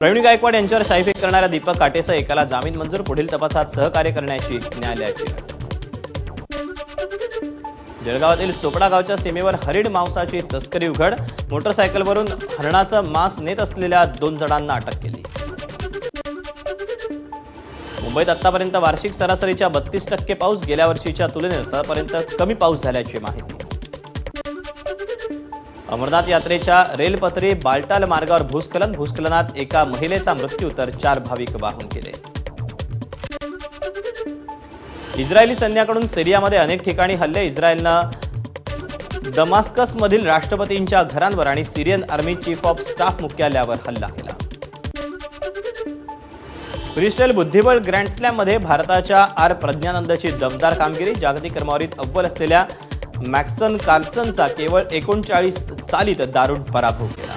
प्रवीण गायकवाड यांच्यावर शाहीफेक करणाऱ्या दीपक काटेसह एकाला जामीन मंजूर पुढील तपासात सहकार्य करण्याची न्यायालयाची जळगावातील चोपडा गावच्या सीमेवर हरिण मांसाची तस्करी उघड मोटरसायकलवरून हरणाचं मांस नेत असलेल्या दोन जणांना अटक केली. मुंबईत आतापर्यंत वार्षिक सरासरीच्या बत्तीस टक्के पाऊस गेल्या वर्षीच्या तुलनेत आतापर्यंत कमी पाऊस झाल्याची माहिती. अमरनाथ यात्रेच्या रेलपत्रे बालटाल मार्गावर भूस्खलन भूस्खलनात एका महिलेचा मृत्यू तर चार भाविक वाहून गेले. इस्रायली सैन्याकडून सिरियामध्ये अनेक ठिकाणी हल्ले. इस्रायलनं दमास्कसमधील राष्ट्रपतींच्या घरांवर आणि Syrian army chief of staff मुख्यालयावर हल्ला केला. फ्रीस्टाईल बुद्धिबळ ग्रँड स्लॅममध्ये भारताच्या आर प्रज्ञानंदची दमदार कामगिरी. जागतिक क्रमवारीत अव्वल असलेल्या मॅक्सन कार्लसनचा केवळ एकोणचाळीस चालीत दारुण पराभव. केला